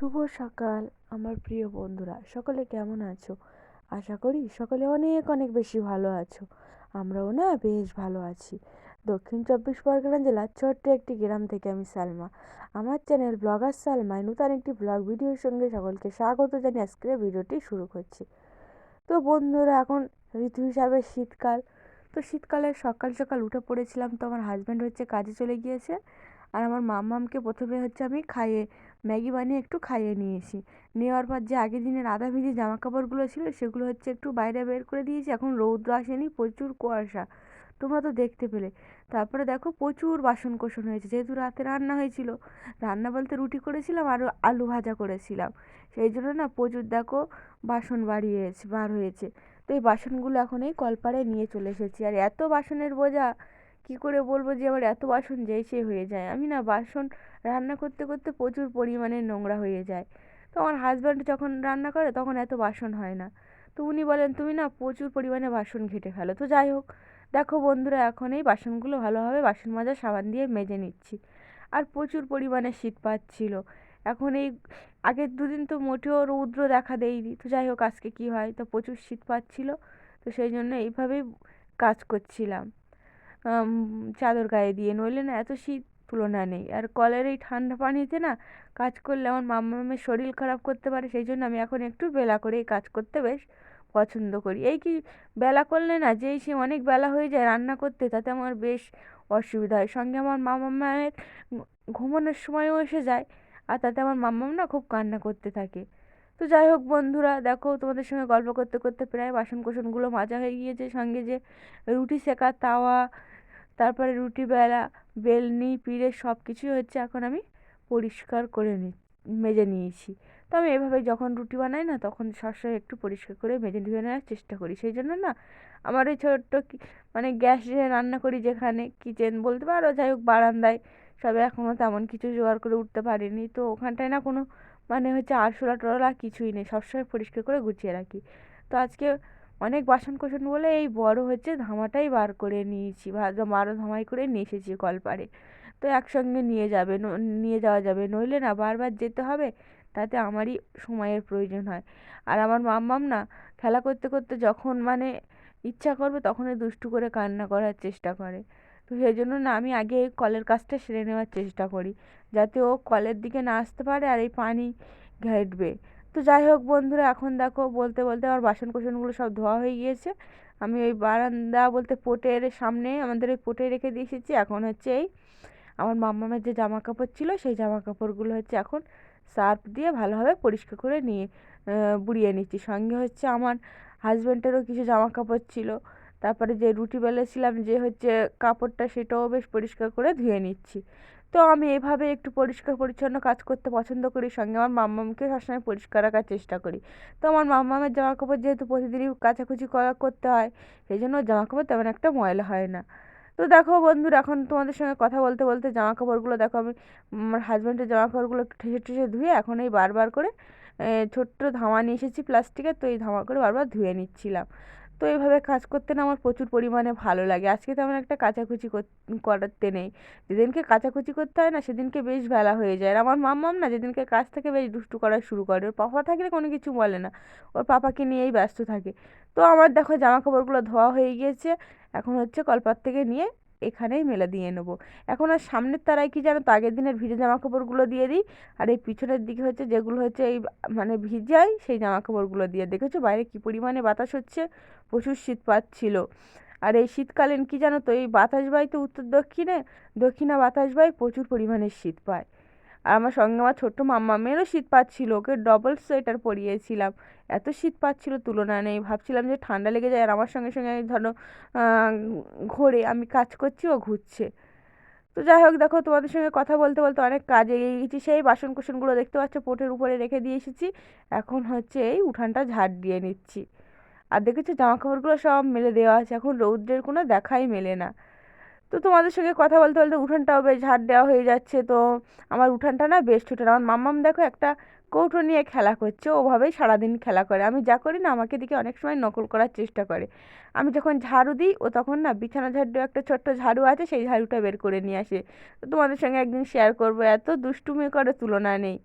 শুভ সকাল, আমার প্রিয় বন্ধুরা। সকলে কেমন আছো? আশা করি সকলে অনেক অনেক বেশি ভালো আছো। আমরাও না বেশ ভালো আছি। দক্ষিণ চব্বিশ পরগনা জেলার ছোট্ট একটি গ্রাম থেকে আমি সালমা। আমার চ্যানেল ব্লগার সালমায় নূতন একটি ব্লগ ভিডিওর সঙ্গে সকলকে স্বাগত জানিয়ে আজকের ভিডিওটি শুরু করছি। তো বন্ধুরা, এখন ঋতু হিসাবে শীতকাল। তো শীতকালে সকাল সকাল উঠে পড়েছিলাম, তো আমার হাজব্যান্ড হচ্ছে কাজে চলে গিয়েছে। আর আমার মাম্মামকে প্রথমে হচ্ছে আমি খাইয়ে, ম্যাগি বানিয়ে একটু খাইয়ে নিয়েছি। নেওয়ার পর যে আগের দিনের আধা ভিজে জামা কাপড়গুলো ছিল, সেগুলো হচ্ছে একটু বাইরে বের করে দিয়েছি। এখন রৌদ্র আসেনি, প্রচুর কুয়াশা। তোমরা তো দেখতে পেলে। তারপরে দেখো প্রচুর বাসন কোসন হয়েছে। যেহেতু রাতে রান্না হয়েছিল, রান্না বলতে রুটি করেছিলাম আর আলু ভাজা করেছিলাম। সেই জন্য না প্রচুর দেখো বাসন বাড়িয়েছে, বার হয়েছে। তো এই বাসনগুলো এখন এই কলপাড়ে নিয়ে চলে এসেছি। আর এত বাসনের বোঝা কী করে বলব যে আমার এত বাসন যেই সে হয়ে যায়। আমি না বাসন রান্না করতে করতে প্রচুর পরিমাণে নোংরা হয়ে যায়। তো আমার হাজব্যান্ড যখন রান্না করে তখন এত বাসন হয় না। তো উনি বলেন, তুমি না প্রচুর পরিমাণে বাসন ঘেটে ফেলো। তো যাই হোক, দেখো বন্ধুরা, এখন এই বাসনগুলো ভালোভাবে বাসন মাজা সাবান দিয়ে মেজে নিচ্ছি। আর প্রচুর পরিমাণে শীত পাচ্ছিল। এখন এই আগের দুদিন তো মোটেও রৌদ্র দেখা দেয়নি। তো যাই হোক, আজকে কী হয়? তো প্রচুর শীত পাচ্ছিল। তো সেই জন্য এইভাবেই কাজ করছিলাম। চাদর গায়ে দিয়ে। নইলে না এত শীত তুলনা নেই। আর কলের এই ঠান্ডা পানিতে না কাজ করলে আমার মাম্মামের শরীর খারাপ করতে পারে সেই জন্য আমি এখন একটু বেলা করেই কাজ করতে বেশ পছন্দ করি। এই কি বেলা করলে না যেই সে অনেক বেলা হয়ে যায় রান্না করতে, তাতে আমার বেশ অসুবিধা হয়। সঙ্গে আমার মামামের ঘুমানোর সময়ও এসে যায়, আর তাতে আমার মাম্মাম না খুব কান্না করতে থাকে। তো যাই হোক বন্ধুরা, দেখো তোমাদের সঙ্গে গল্প করতে করতে প্রায় বাসন কোসনগুলো মাজা হয়ে গিয়েছে। সঙ্গে যে রুটি সেকার তাওয়া, তারপরে রুটি বেলা, বেলনি, পিড়ে সব কিছুই হচ্ছে এখন আমি পরিষ্কার করে নি, মেজে নিয়েছি। তো আমি এভাবে যখন রুটি বানাই না, তখন সবসময় একটু পরিষ্কার করে মেজে ধুয়ে নেওয়ার চেষ্টা করি। সেই জন্য না, আমার ওই ছোট্ট মানে গ্যাসে রান্না করি যেখানে, কিচেন বলতে পারো, যাই হোক বারান্দায়, সবে এখনও তেমন কিছু জোগাড় করে উঠতে পারিনি। তো ওখানটায় না কোনো মানে হচ্ছে আরশোলা টরলা কিছুই নেই, সবসময় পরিষ্কার করে গুছিয়ে রাখি। তো আজকে অনেক বাসন কোসন বলে এই বড় হচ্ছে ধামাটাই বার করে নিয়েছি বারো ধামাই করে নিয়ে এসেছি কলপাড়ে তো একসঙ্গে নিয়ে যাবে নিয়ে যাওয়া যাবে, নইলে না বারবার যেতে হবে, তাতে আমারই সময়ের প্রয়োজন হয়। আর আমার মাম্মাম না খেলা করতে করতে যখন মানে ইচ্ছা করবে তখনই দুষ্টু করে কান্না করার চেষ্টা করে। তো সেই জন্য না আমি আগে এই কলের কাজটা সেরে নেওয়ার চেষ্টা করি, যাতে ও কলের দিকে না আসতে পারে আর এই পানি ঘেঁটবে। তো যাই হোক বন্ধুরা, এখন দেখো বলতে বলতে আমার বাসন কোসনগুলো সব ধোয়া হয়ে গিয়েছে। আমি ওই বারান্দা বলতে পোটের সামনে আমাদের ওই পোটে রেখে দিয়ে এসেছি। এখন হচ্ছে এই আমার মাম্মামের যে জামা কাপড় ছিল, সেই জামা কাপড়গুলো হচ্ছে এখন সার্ফ দিয়ে ভালোভাবে পরিষ্কার করে নিয়ে বুড়িয়ে নিচ্ছি। সঙ্গে হচ্ছে আমার হাজব্যান্ডেরও কিছু জামা কাপড় ছিল। তারপরে যে রুটি বেলেছিলাম, যে হচ্ছে কাপড়টা সেটাও বেশ পরিষ্কার করে ধুয়ে নিচ্ছি। তো আমি এভাবে একটু পরিষ্কার পরিচ্ছন্ন কাজ করতে পছন্দ করি, সঙ্গে আমার মাম্মামকে সবসময় পরিষ্কার রাখার চেষ্টা করি। তো আমার মাম্মামের জামা কাপড় যেহেতু প্রতিদিনই কাচাকুচি করা করতে হয়, সেই জন্য জামা কাপড় তেমন একটা ময়লা হয় না। তো দেখো বন্ধুরা, এখন তোমাদের সঙ্গে কথা বলতে বলতে জামা কাপড়গুলো দেখো আমি আমার হাজব্যান্ডের জামা কাপড়গুলো একটু ঠেসে ঠেসে ধুয়ে এখন এই বারবার করে ছোট্ট ধামা নিয়ে এসেছি প্লাস্টিকের তো এই ধামা করে বারবার ধুয়ে নিচ্ছিলাম। তো এইভাবে কাজ করতে না আমার প্রচুর পরিমাণে ভালো লাগে। আজকে তেমন একটা কাচাকুচি করতে নেই। যেদিনকে কাচাকুচি করতে হয় না, সেদিনকে বেশ বেলা হয়ে যায়। আর আমার মাম্মাম না যেদিনকে কাজ থেকে বেশ দুষ্টু করা শুরু করে। ওর পাপা থাকলে কোনো কিছু বলে না। ওর পাপাকে নিয়েই ব্যস্ত থাকে। তো আমার দেখো জামা কাপড়গুলো ধোয়া হয়ে গিয়েছে। এখন হচ্ছে কলপাত থেকে নিয়ে এখানেই মেলে দিয়ে নেব। এখন আর সামনের তারায় কি জানো তো, আগের দিনের ভিজে জামা কাপড়গুলো দিয়ে দিই। আর এই পিছনের দিকে হচ্ছে যেগুলো হচ্ছে এই মানে ভিজাই সেই জামা কাপড়গুলো দিয়ে। দেখেছ বাইরে কী পরিমাণে বাতাস হচ্ছে? প্রচুর শীত পাচ্ছিল। আর এই শীতকালীন কি জানো তো, এই বাতাস বাই তো উত্তর দক্ষিণে, দক্ষিণা বাতাস বাই প্রচুর পরিমাণে শীত পায়। আর আমার সঙ্গে আমার ছোট্ট মাম্মামেরও শীত পাচ্ছিল, ওকে ডবল সোয়েটার পরিয়েছিলাম। এত শীত পাচ্ছিল তুলনা নেই, ভাবছিলাম যে ঠান্ডা লেগে যায় আর আমার সঙ্গে সঙ্গে ধরো ঘোরে আমি কাজ করছি, ও ঘুরছে। তো যাই হোক, দেখো তোমাদের সঙ্গে কথা বলতে বলতে অনেক কাজ এগিয়ে গেছি সেই বাসন কুসনগুলো দেখতে পাচ্ছ, পোটের উপরে রেখে দিয়ে এসেছি। এখন হচ্ছে এই উঠানটা ঝাড় দিয়ে নিচ্ছি। আর দেখেছ জামা কাপড়গুলো সব মেলে দেওয়া আছে, এখন রৌদ্রের কোনো দেখাই মেলে না। তো তোমাদের সঙ্গে কথা বলতে বলতে উঠানটাও বেশ ঝাড় দেওয়া হয়ে যাচ্ছে। তো আমার উঠানটা না বেশ ছোটো। আমার মাম্মাম দেখো একটা কৌটো নিয়ে খেলা করছে। ওভাবেই সারাদিন খেলা করে। আমি যা করি না, আমাকে দিকে অনেক সময় নকল করার চেষ্টা করে। আমি যখন ঝাড়ু দিই, ও তখন না বিছানা ঝাড়ু, একটা ছোট্ট ঝাড়ু আছে, সেই ঝাড়ুটা বের করে নিয়ে আসে। তো তোমাদের সঙ্গে একদিন শেয়ার করব। এত দুষ্টুমি করে তুলনা নেই।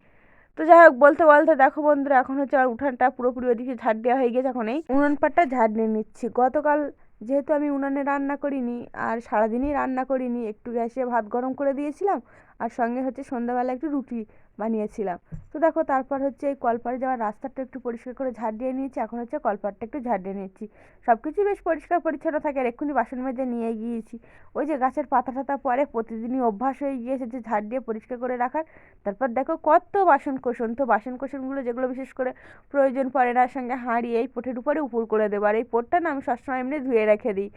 তো যাই হোক, বলতে বলতে দেখো বন্ধুরা, এখন হচ্ছে আমার উঠানটা পুরোপুরি ওদিকে ঝাড় দেওয়া হয়ে গেছে। এখন এই উনুন পাটটা ঝাড় নিয়ে নিচ্ছি। গতকাল যেহেতু আমি উনানে রান্না করিনি আর সারাদিনই রান্না করিনি, একটু গ্যাসে ভাত গরম করে দিয়েছিলাম আর সঙ্গে হচ্ছে সন্ধ্যাবেলা একটু রুটি বানিয়েছিলাম। তো দেখো তারপর হচ্ছে এই কলপাড়ে যাওয়ার রাস্তাটা একটু পরিষ্কার করে ঝাড় দিয়ে নিয়েছি, এখন হচ্ছে কলপাড়টা একটু ঝাড় দিয়ে নিচ্ছি। সব কিছুই বেশ পরিষ্কার পরিচ্ছন্ন থাকে আর এক্ষুনি বাসন মেজে নিয়ে গিয়েছি। ওই যে গাছের পাতা টাতা পরে প্রতিদিনই অভ্যাস হয়ে গিয়েছে যে ঝাড় দিয়ে পরিষ্কার করে রাখার। তারপর দেখো কত বাসন কোসন তো বাসন কোসনগুলো যেগুলো বিশেষ করে প্রয়োজন পড়ে না, সঙ্গে হাঁড়ি এই পোটের উপরে উপর করে দেবো। আর এই পোটটা না আমি সবসময় এমনি ধুয়ে রেখে দিই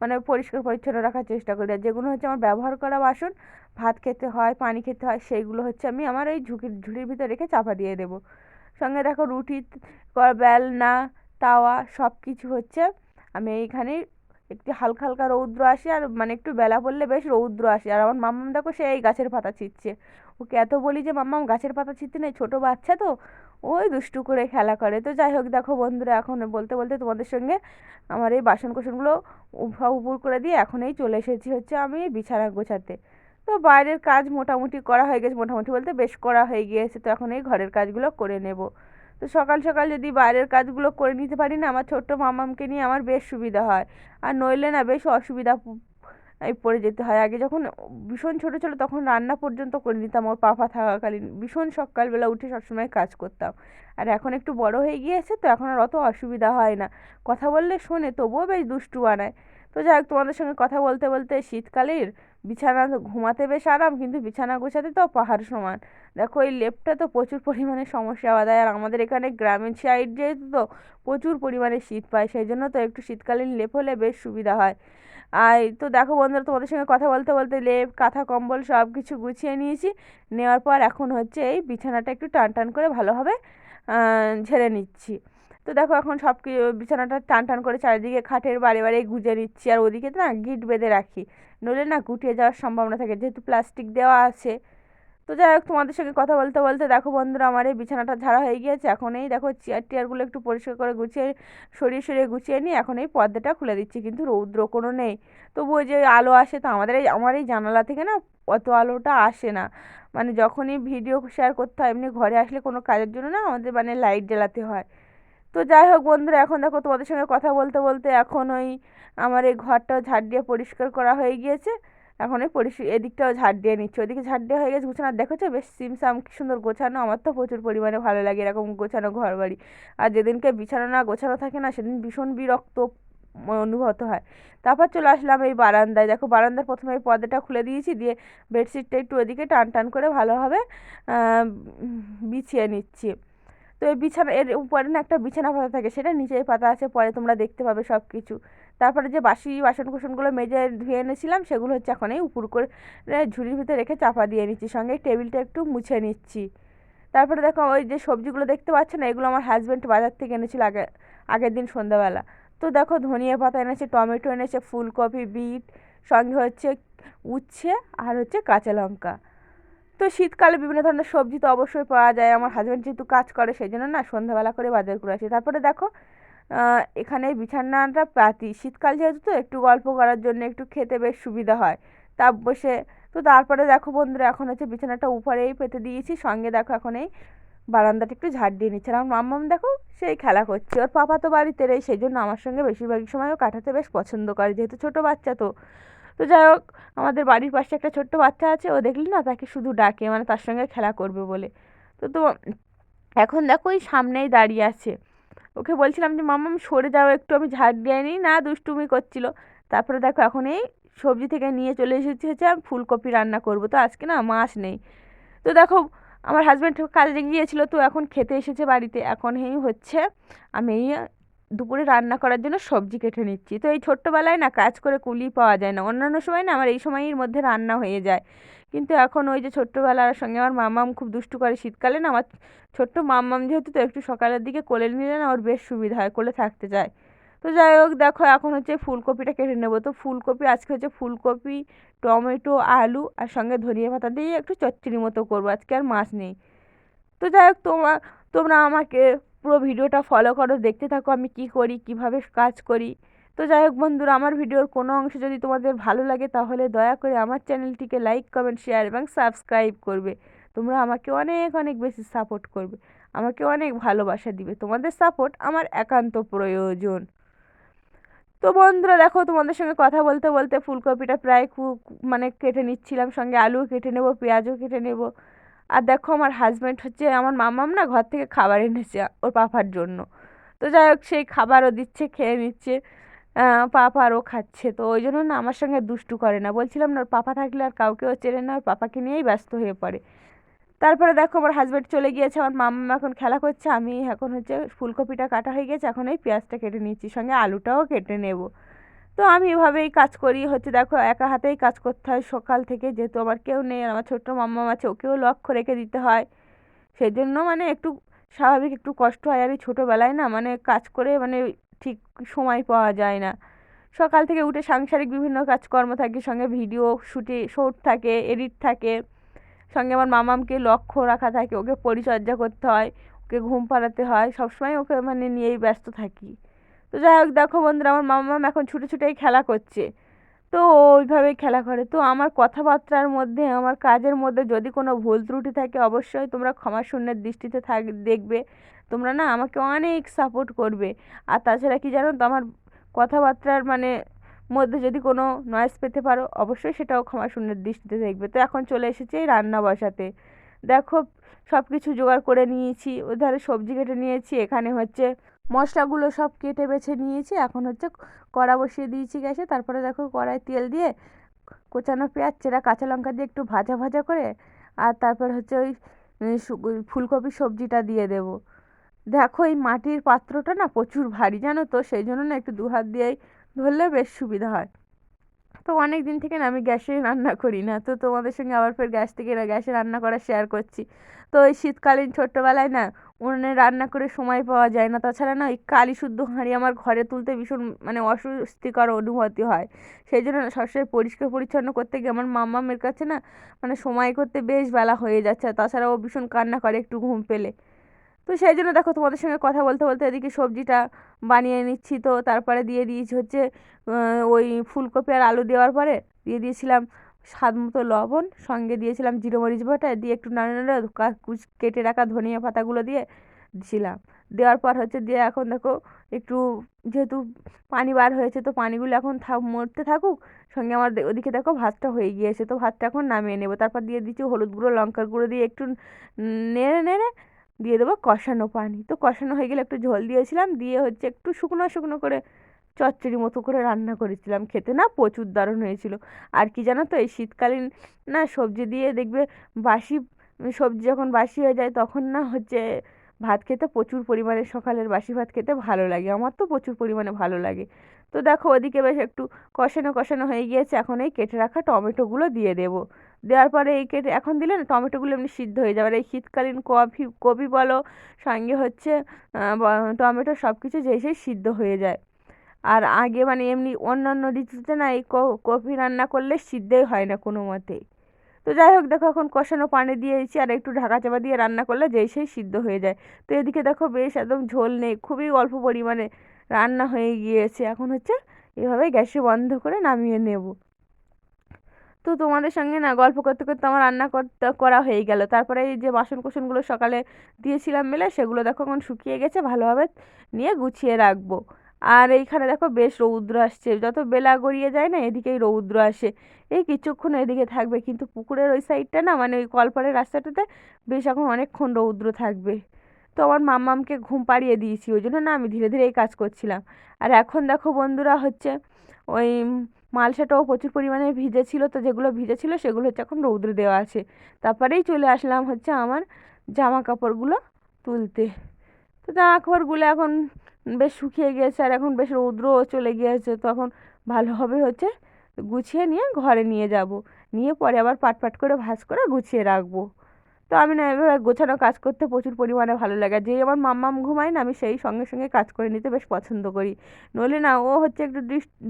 মানে পরিষ্কার পরিচ্ছন্ন রাখার চেষ্টা করি। আর যেগুলো হচ্ছে আমার ব্যবহার করা বাসন ভাত খেতে হয়, পানি খেতে হয়, সেইগুলো হচ্ছে আমি আমার ওই ঝুঁকির ঝুড়ির ভিতরে রেখে চাপা দিয়ে দেবো। সঙ্গে দেখো রুটি বেলনা, তাওয়া সব কিছু হচ্ছে আমি এইখানে একটু হালকা হালকা রৌদ্র আসে আর মানে একটু বেলা পড়লে বেশ রৌদ্র আসে। আর আমার মাম্মাম দেখো সে এই গাছের পাতা ছিঁড়ছে ওকে এত বলি যে, মাম্মাম, গাছের পাতা ছিঁড়তে নেই, ছোটো বাচ্চা তো? ওই দুষ্টু করে খেলা করে। তো যাই হোক দেখো বন্ধুরা, এখন বলতে বলতে তোমাদের সঙ্গে আমার এই বাসন কোসনগুলো উফা উপুর করে দিয়ে এখন এই চলে এসেছি হচ্ছে আমি বিছানা গোছাতে। তো বাইরের কাজ মোটামুটি করা হয়ে গেছে, মোটামুটি বলতে বেশ করা হয়ে গিয়েছে। তো এখন এই ঘরের কাজগুলো করে নেব। তো সকাল সকাল যদি বাইরের কাজগুলো করে নিতে পারি না, আমার ছোট্ট মামামকে নিয়ে আমার বেশ সুবিধা হয়। আর নইলে না বেশ অসুবিধা পড়ে যেতে হয়। আগে যখন ভীষণ ছোটো ছিল তখন রান্না পর্যন্ত করে নিতাম, ওর পাপা থাকাকালীন। ভীষণ সকালবেলা উঠে সবসময় কাজ করতাম। আর এখন একটু বড় হয়ে গিয়েছে তো এখন আর অত অসুবিধা হয় না। কথা বললে শোনে, তবুও বেশ দুষ্টু বানায়। তো যাই হোক, তোমাদের সঙ্গে কথা বলতে বলতে শীতকালের বিছানা ঘুমাতে বেশ আরাম, কিন্তু বিছানা গোছাতে তো পাহাড় সমান। দেখো, এই লেপটা তো প্রচুর পরিমাণে সমস্যা দেয়, আর আমাদের এখানে গ্রামীণ সাইড যেহেতু তো প্রচুর পরিমাণে শীত পায়, সেই জন্য তো একটু শীতকালীন লেপ হলে বেশ সুবিধা হয়। আর তো দেখো বন্ধুরা, তোমাদের সঙ্গে কথা বলতে বলতে লেপ, কাঁথা, কম্বল সব কিছু গুছিয়ে নিয়েছি। নেওয়ার পর এখন হচ্ছে এই বিছানাটা একটু টান টান করে ভালোভাবে ঝেড়ে নিচ্ছি। তো দেখো এখন সব বিছানাটা টান টান করে চারিদিকে খাটের বারে বারে গুজে নিচ্ছি আর ওদিকে না গিট বেঁধে রাখি। নইলে না গুটিয়ে যাওয়ার সম্ভাবনা থাকে, যেহেতু প্লাস্টিক দেওয়া আছে। তো যাই হোক, তোমাদের সঙ্গে কথা বলতে বলতে দেখো বন্ধুরা আমার এই বিছানাটা ঝাড়া হয়ে গিয়েছে। এখন এই দেখো চেয়ার টিয়ারগুলো একটু পরিষ্কার করে গুছিয়ে, সরিয়ে সরিয়ে গুছিয়ে নিয়ে এখন এই পর্দাটা খুলে দিচ্ছি, কিন্তু রৌদ্র কোনো নেই। তবু ওই যে আলো আসে তো আমাদের এই, আমার এই জানালা থেকে না অত আলোটা আসে না। মানে যখনই ভিডিও শেয়ার করতে হয়, এমনি ঘরে আসলে কোনো কাজের জন্য না আমাদের মানে লাইট জ্বালাতে হয়। তো যাই হোক বন্ধুরা, এখন দেখো তোমাদের সঙ্গে কথা বলতে বলতে এখন ওই আমার এই ঘরটাও ঝাড় দিয়ে পরিষ্কার করা হয়ে গিয়েছে। এখন ওই পরিষ্কার এদিকটাও ঝাড় দিয়ে নিচ্ছে। ওদিকে ঝাড় দেওয়া হয়ে গেছে, গোছানো। দেখেছ বেশ সিমসাম, কি সুন্দর গোছানো। আমার তো প্রচুর পরিমাণে ভালো লাগে এরকম গোছানো ঘর বাড়ি আর যেদিনকে বিছানো না গোছানো থাকে না, সেদিন ভীষণ বিরক্ত অনুভূত হয়। তারপর চলে আসলাম এই বারান্দায়। দেখো বারান্দার প্রথমে এই পর্দাটা খুলে দিয়েছি, দিয়ে বেডশিটটা একটু ওদিকে টান টান করে ভালোভাবে বিছিয়ে নিচ্ছি। তো এই বিছানা, এর উপরে না একটা বিছানা পাতা থাকে, সেটা নিচেই পাতা আছে, পরে তোমরা দেখতে পাবে সব কিছু তারপরে যে বাসি বাসন কুসনগুলো মেজে ধুয়ে এনেছিলাম, সেগুলো হচ্ছে এখন এই উপর করে ঝুড়ির ভিতরে রেখে চাপা দিয়ে নিচ্ছি। সঙ্গে টেবিলটা একটু মুছে নিচ্ছি। তারপরে দেখো ওই যে সবজিগুলো দেখতে পাচ্ছ না, এগুলো আমার হাজব্যান্ড বাজার থেকে এনেছিল আগে, আগের দিন সন্ধ্যাবেলা। তো দেখো ধনিয়া পাতা এনেছে, টমেটো এনেছে, ফুলকপি, বিট, সঙ্গে হচ্ছে উচ্ছে আর হচ্ছে কাঁচা লঙ্কা। তো শীতকালে বিভিন্ন ধরনের সবজি তো অবশ্যই পাওয়া যায়। আমার হাজব্যান্ড যেহেতু কাজ করে সেই জন্য না সন্ধ্যাবেলা করে বাজার করে আসি। তারপরে দেখো এখানে বিছানাটা পাতি। শীতকাল যেহেতু তো, একটু গল্প করার জন্য একটু খেতে বেশ সুবিধা হয়। তা বসে, তো তারপরে দেখো বন্ধুরা, এখন হচ্ছে বিছানাটা উপরেই পেতে দিয়েছি। সঙ্গে দেখো এখন এই বারান্দাটা একটু ঝাড় দিয়ে নিচ্ছে আর মাম্মাম দেখো, সেই খেলা করছে। ওর পাপা তো বাড়িতে নেই সেই জন্য আমার সঙ্গে বেশিরভাগই সময়ও কাটাতে বেশ পছন্দ করে। যেহেতু ছোটো বাচ্চা তো তো যাই হোক, আমাদের বাড়ির পাশে একটা ছোট্ট বাচ্চা আছে, ও দেখলি না তাকে শুধু ডাকে মানে তার সঙ্গে খেলা করবে বলে। তো তো এখন দেখো ওই সামনেই দাঁড়িয়ে আছে। ওকে বলছিলাম যে মামা আমি সরে যাও একটু, আমি ঝাড় দিয়ে নিই না, দুষ্টুমি করছিল। তারপরে দেখো এখন এই সবজি থেকে নিয়ে চলে এসেছি হচ্ছে আমি ফুলকপি রান্না করব। তো আজকে না মাছ নেই। তো দেখো, আমার হাজব্যান্ড কাজে গিয়েছিল, তো এখন খেতে এসেছে বাড়িতে। এখন এই হচ্ছে আমি এই দুপুরে রান্না করার জন্য সবজি কেটে নিচ্ছি। তো এই ছোট্টবেলায় না কাজ করে কুলি পাওয়া যায় না। অন্যান্য সময় না আমার এই সময়ের মধ্যে রান্না হয়ে যায়। কিন্তু এখন ওই যে ছোট্টোবেলার সঙ্গে আমার মামাম খুব দুষ্টু করে শীতকালে না, আমার ছোট্ট মামাম যেহেতু তো একটু সকালের দিকে কোলে নিলে না ওর বেশ সুবিধা হয়, কোলে থাকতে চায়। তো যাই হোক, দেখো এখন হচ্ছে ফুলকপিটা কেটে নেব। তো ফুলকপি, আজকে হচ্ছে ফুলকপি, টমেটো, আলু আর সঙ্গে ধনিয়া পাতা দিয়ে একটু চচ্চড়ি মতো করব। আজকে আর মাছ নেই। তো যাই হোক তোমার তোমরা আমাকে পুরো ভিডিওটা ফলো করো, দেখতে থাকো আমি কি করি, কীভাবে কাজ করি। তো যাই হোক বন্ধুরা, আমার ভিডিওর কোনো অংশ যদি তোমাদের ভালো লাগে তাহলে দয়া করে আমার চ্যানেলটিকে লাইক কমেন্ট শেয়ার এবং সাবস্ক্রাইব করবে। তোমরা আমাকে অনেক অনেক বেশি সাপোর্ট করবে, আমাকে অনেক ভালোবাসা দিবে। তোমাদের সাপোর্ট আমার একান্ত প্রয়োজন। তো বন্ধুরা, দেখো তোমাদের সঙ্গে কথা বলতে বলতে ফুলকপিটা প্রায় খুব মানে কেটে নিচ্ছিলাম, সঙ্গে আলুও কেটে নেব, পেঁয়াজও কেটে নেব। আর দেখো আমার হাজব্যান্ড হচ্ছে আমার মামাম না ঘর থেকে খাবার এনেছে ওর পাপার জন্য। তো যাই হোক সেই খাবারও দিচ্ছে, খেয়ে নিচ্ছে। পাপারও খাচ্ছে। তো ওই জন্য না আমার সঙ্গে দুষ্টু করে না। বলছিলাম না, ওর পাপা থাকলে আর কাউকেও চেনে না, ওর পাপাকে নিয়েই ব্যস্ত হয়ে পড়ে। তারপরে দেখো আমার হাজব্যান্ড চলে গিয়েছে, আমার মাম্মা এখন খেলা করছে। আমি এখন হচ্ছে ফুলকপিটা কাটা হয়ে গেছে, এখন এই পেঁয়াজটা কেটে নিচ্ছি। সঙ্গে আলুটাও কেটে নেব। তো আমি এভাবেই কাজ করি। হচ্ছে দেখো, একা হাতেই কাজ করতে হয় সকাল থেকে। যেহেতু আমার কেউ নেই আমার ছোট্ট মাম্মা আছে, ওকেও লক্ষ্য রেখে দিতে হয়। সেই জন্য মানে একটু স্বাভাবিক একটু কষ্ট হয়। আর এই ছোটোবেলায় না মানে কাজ করে মানে ঠিক সময় পাওয়া যায় না। সকাল থেকে উঠে সাংসারিক বিভিন্ন কাজকর্ম থাকে, সঙ্গে ভিডিও শুটে শ্যুট থাকে এডিট থাকে। সঙ্গে আমার মামামকে লক্ষ্য রাখা থাকে, ওকে পরিচর্যা করতে হয়, ওকে ঘুম পাড়াতে হয়। সবসময় ওকে মানে নিয়েই ব্যস্ত থাকি। তো যাই হোক, দেখো বন্ধুরা, আমার মামা মামাম এখন ছুটে ছুটেই খেলা করছে। তো ওইভাবেই খেলা করে। তো আমার কথাবার্তার মধ্যে, আমার কাজের মধ্যে যদি কোনো ভুল ত্রুটি থাকে, অবশ্যই তোমরা ক্ষমা শূন্যের দৃষ্টিতে থাক, দেখবে। তোমরা না আমাকে অনেক সাপোর্ট করবে। আর তাছাড়া কি জানো তো, আমার কথাবার্তার মানে মধ্যে যদি কোনো নয়েজ পেতে পারো, অবশ্যই সেটাও ক্ষমা শূন্যের দৃষ্টিতে দেখবে। তো এখন চলে এসেছে এই রান্না বসাতে। দেখো সব কিছু জোগাড় করে নিয়েছি। ওধারে সবজি কেটে নিয়েছি। এখানে হচ্ছে মশলাগুলো সব কেটে বেছে নিয়েছি। এখন হচ্ছে কড়া বসিয়ে দিয়েছি গ্যাসে। তারপরে দেখো কড়াই তেল দিয়ে কোচানো পেঁয়াজ, চেরা, কাঁচা লঙ্কা দিয়ে একটু ভাজা ভাজা করে আর তারপর হচ্ছে ওই ফুলকপি সবজিটা দিয়ে দেব। দেখো এই মাটির পাত্রটা না প্রচুর ভারী, জানো তো? সেই জন্য না একটু দু হাত দিয়েই ধরলে বেশ সুবিধা হয়। তো অনেক দিন থেকে না আমি গ্যাসে রান্না করি না। তো তোমাদের সঙ্গে আবার ফের গ্যাস থেকে গ্যাসে রান্না করা শেয়ার করছি। তো ওই শীতকালীন ছোট্টবেলায় না উনুনে রান্না করে সময় পাওয়া যায় না। তাছাড়া না ওই কালি শুদ্ধ হাঁড়ি আমার ঘরে তুলতে ভীষণ মানে অস্বস্তিকর অনুভূতি হয়। সেই জন্য সবসময় পরিষ্কার পরিচ্ছন্ন করতে গিয়ে আমার মামামের কাছে না মানে সময় করতে বেশ বেলা হয়ে যাচ্ছে। তাছাড়া ও ভীষণ কান্না করে একটু ঘুম পেলে। তো সেই জন্য দেখো তোমাদের সঙ্গে কথা বলতে বলতে এদিকে সবজিটা বানিয়ে নিচ্ছি তো। তারপরে দিয়ে দিয়েছি হচ্ছে ওই ফুলকপি আর আলু দেওয়ার পরে দিয়ে দিয়েছিলাম স্বাদ মতো লবণ, সঙ্গে দিয়েছিলাম জিরো মরিচ বাটা, দিয়ে একটু নাড়ে নাড়ে কেটে রাখা ধনিয়া পাতাগুলো দিয়ে দিছিলাম। দেওয়ার পর হচ্ছে দিয়ে এখন দেখো একটু যেহেতু পানি বার হয়েছে, তো পানিগুলো এখন থা মরতে থাকুক, সঙ্গে আমার ওদিকে দেখো ভাতটা হয়ে গিয়েছে, তো ভাতটা এখন নামিয়ে নেব। তারপর দিয়ে দিচ্ছি হলুদ গুঁড়ো, লঙ্কার গুঁড়ো দিয়ে একটু নেড়ে নেড়ে দিয়ে দেবো কষানো পানি। তো কষানো হয়ে গেলে একটু ঝোল দিয়েছিলাম, দিয়ে হচ্ছে একটু শুকনো শুকনো করে চচ্চড়ি মতো করে রান্না করেছিলাম। খেতে না প্রচুর দারুণ হয়েছিল। আর কি জানো তো, এই শীতকালীন না সবজি দিয়ে দেখবে বাসি, সবজি যখন বাসি হয়ে যায় তখন না হচ্ছে ভাত খেতে প্রচুর পরিমাণে, সকালের বাসি ভাত খেতে ভালো লাগে। আমার তো প্রচুর পরিমাণে ভালো লাগে। তো দেখো ওদিকে বেশ একটু কষানো কষানো হয়ে গিয়েছে। এখন এই কেটে রাখা টমেটোগুলো দিয়ে দেবো। দেওয়ার পরে এই কেটে, এখন দিলে না টমেটোগুলো এমনি সিদ্ধ হয়ে যাবে। আর এই শীতকালীন কফি কপি বলো, সঙ্গে হচ্ছে টমেটো সব কিছু যেই সেই সিদ্ধ হয়ে যায়। আর আগে মানে এমনি অন্যান্য ঋতুতে না এই কপি রান্না করলে সিদ্ধই হয় না কোনো মতেই তো যাই হোক, দেখো এখন কষানো পানি দিয়েছি আর একটু ঢাকা চাপা দিয়ে রান্না করলে যেই সেই সিদ্ধ হয়ে যায়। তো এদিকে দেখো বেশ একদম ঝোল নেই, খুবই অল্প পরিমাণে রান্না হয়ে গিয়েছে। এখন হচ্ছে এভাবে গ্যাসে বন্ধ করে নামিয়ে নেব। তো তোমাদের সঙ্গে না গল্প করতে করতে আমার রান্না করতে করা হয়ে গেল। তারপরে এই যে বাসন কোসনগুলো সকালে দিয়েছিলাম মেলে সেগুলো দেখো এখন শুকিয়ে গেছে, ভালোভাবে নিয়ে গুছিয়ে রাখব। আর এইখানে দেখো বেশ রৌদ্র আসছে, যত বেলা গড়িয়ে যায় না এদিকেই রৌদ্র আসে। এই কিছুক্ষণ এদিকে থাকবে, কিন্তু পুকুরের ওই সাইডটা না মানে ওই কলপাড়ের রাস্তাটাতে বেশ এখন অনেকক্ষণ রৌদ্র থাকবে। তো আমার মাম্মামকে ঘুম পাড়িয়ে দিয়েছি, ওই জন্য না আমি ধীরে ধীরে এই কাজ করছিলাম। আর এখন দেখো বন্ধুরা হচ্ছে ওই মালসাটাও প্রচুর পরিমাণে ভিজে ছিল তো, যেগুলো ভিজে ছিল সেগুলো হচ্ছে এখন রৌদ্র দেওয়া আছে। তারপরেই চলে আসলাম হচ্ছে আমার জামা কাপড়গুলো তুলতে। তো জামা কাপড়গুলো এখন বেশ শুকিয়ে গিয়েছে আর এখন বেশ রৌদ্রও চলে গিয়েছে। তখন ভালোভাবে হচ্ছে গুছিয়ে নিয়ে ঘরে নিয়ে যাব। নিয়ে পরে আবার পাট পাট করে ভাজ করে গুছিয়ে রাখব। তো আমি না এভাবে গোছানো কাজ করতে প্রচুর পরিমাণে ভালো লাগে। যেই আমার মাম্মাম ঘুমায় না, আমি সেই সঙ্গে সঙ্গে কাজ করে নিতে বেশ পছন্দ করি। নইলে না, ও হচ্ছে একটু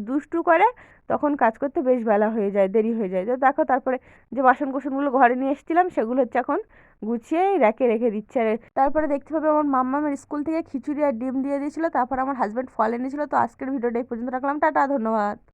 দুষ্টু করে, তখন কাজ করতে বেশ বেলা হয়ে যায়, দেরি হয়ে যায়। তো দেখো তারপরে যে বাসন কুসনগুলো ঘরে নিয়ে এসেছিলাম, সেগুলো হচ্ছে এখন গুছিয়ে র্যাকে রেখে দিচ্ছে। আর তারপরে দেখতে পাবে আমার মাম্মামের স্কুল থেকে খিচুড়ি আর ডিম দিয়ে দিয়েছিলো, তারপর আমার হাজব্যান্ড ফল এনেছিলো। তো আজকের ভিডিওটা এই পর্যন্ত রাখলাম। টাটা, ধন্যবাদ।